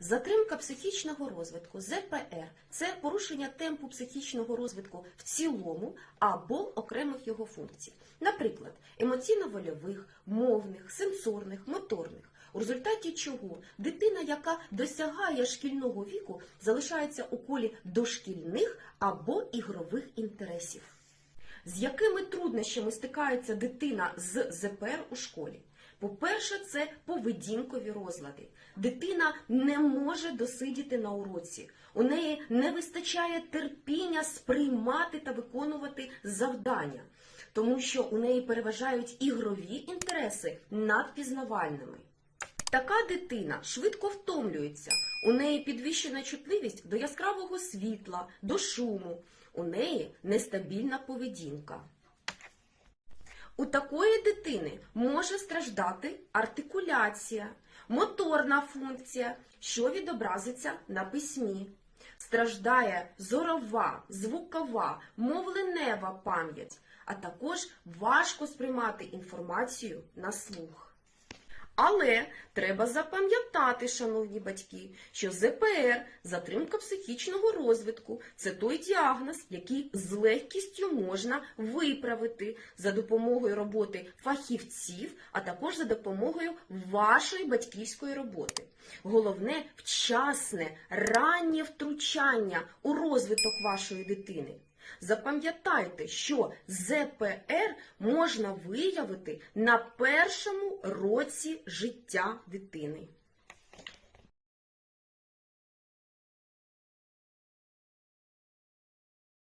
Затримка психічного розвитку ЗПР це порушення темпу психічного розвитку в цілому або окремих його функцій, наприклад, емоційно-вольових, мовних, сенсорних, моторних. У результаті чого дитина, яка досягає шкільного віку, залишається у колі дошкільних або ігрових інтересів. З якими труднощами стикається дитина з ЗПР у школі? По-перше, це поведінкові розлади. Дитина не може досидіти на уроці. У неї не вистачає терпіння сприймати та виконувати завдання, тому що у неї переважають ігрові інтереси над пізнавальними. Така дитина швидко втомлюється. У неї підвищена чутливість до яскравого світла, до шуму. У неї нестабільна поведінка. У такої дитини може страждати артикуляція, моторна функція, що відобразиться на письмі. Страждає зорова, звукова, мовленева пам'ять, а також важко сприймати інформацію на слух. Але треба запам'ятати, шановні батьки, що ЗПР, затримка психічного розвитку, це той діагноз, який з легкістю можна виправити за допомогою роботи фахівців, а також за допомогою вашої батьківської роботи. Головне вчасне, раннє втручання у розвиток вашої дитини. Запам'ятайте, що ЗПР можна виявити на першому році життя дитини.